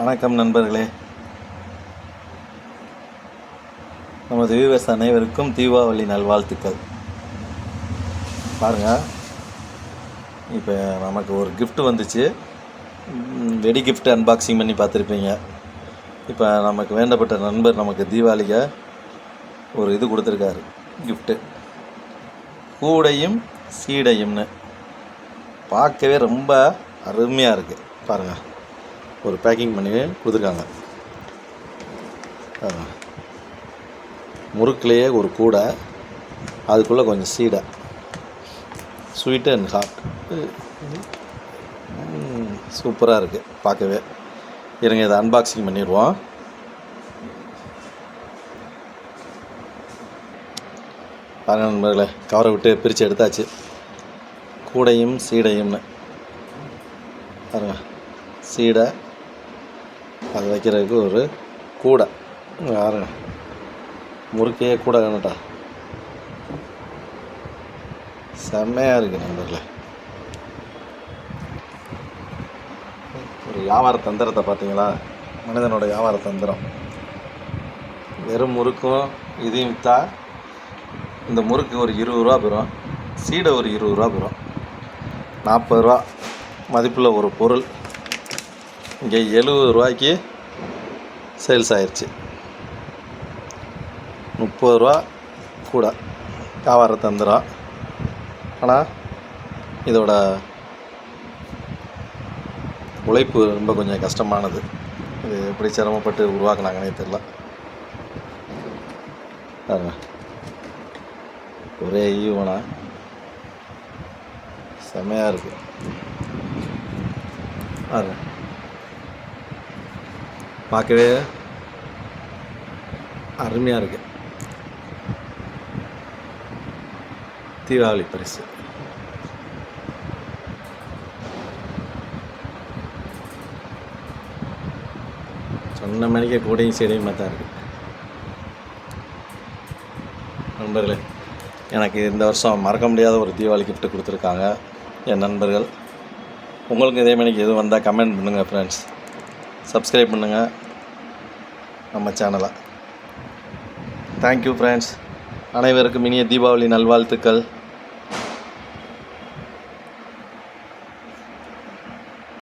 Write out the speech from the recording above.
வணக்கம் நண்பர்களே. நமது வியூவர்ஸ் அனைவருக்கும் தீபாவளி நல்வாழ்த்துக்கள். பாருங்கள் இப்போ நமக்கு ஒரு கிஃப்ட் வந்துச்சு. வெடி கிஃப்ட் அன்பாக்சிங் பண்ணி பார்த்துருப்பீங்க. இப்போ நமக்கு வேண்டப்பட்ட நண்பர் நமக்கு தீபாவளிக்கு ஒரு இது கொடுத்துருக்காரு கிஃப்ட்டு கூடையும் சீடையும்னு. பார்க்கவே ரொம்ப அருமையாக இருக்குது பாருங்கள் ஒரு பேக்கிங் பண்ணி கொடுத்துருக்காங்க. முறுக்குலேயே ஒரு கூடை அதுக்குள்ளே கொஞ்சம் சீடை. ஸ்வீட் அண்ட் ஹாட் சூப்பராக இருக்குது பார்க்கவே. இருங்க இதை அன்பாக்சிங் பண்ணிடுவோம். பாருங்க நண்பர்களே கவரை விட்டு பிரித்து எடுத்தாச்சு. கூடையும் சீடையும்னு. பாருங்க சீடை. அது வைக்கிறதுக்கு ஒரு கூடை. யாருங்க முறுக்கையே முறுக்கே கூடை வேணுட்டா செம்மையாக இருக்குது நண்பர்களே. ஒரு வியாபார தந்திரத்தை பார்த்தீங்களா? மனிதனோட வியாபார தந்திரம். வெறும் முறுக்கும் இதையும் விற்றா இந்த முறுக்கு ஒரு இருபது ரூபா பெறும். சீடை ஒரு இருபது ரூபா பெறும். நாற்பது ரூபா. மதிப்புள்ள ஒரு பொருள். இங்கே எழுபது ரூபாய்க்கு சேல்ஸ் ஆயிடுச்சு முப்பது ரூபா கூட வியாபாரம் தந்துடும் ஆனால் இதோட உழைப்பு ரொம்ப கொஞ்சம் கஷ்டமானது. இது எப்படி சிரமப்பட்டு உருவாக்குனாங்கன்னே தெரில ஒரே ஈவனா. செமையாக இருக்குது பாருங்க. பார்க்கவே அருமையாக இருக்கு. தீபாவளி பரிசு. சொன்ன மணிக்கே கூடையும் செடியுமா தான் இருக்கு. நண்பர்களே எனக்கு இந்த வருஷம் மறக்க முடியாத ஒரு தீபாவளி கிஃப்ட் கொடுத்துருக்காங்க என் நண்பர்கள். உங்களுக்கு இதே மணிக்கு எதுவும் வந்தால் கமெண்ட் பண்ணுங்கள் ஃப்ரெண்ட்ஸ் சப்ஸ்கிரைப் பண்ணுங்கள் நம்ம சேனலை தேங்க்யூ ஃப்ரெண்ட்ஸ் அனைவருக்கும் இனிய தீபாவளி நல்வாழ்த்துக்கள்.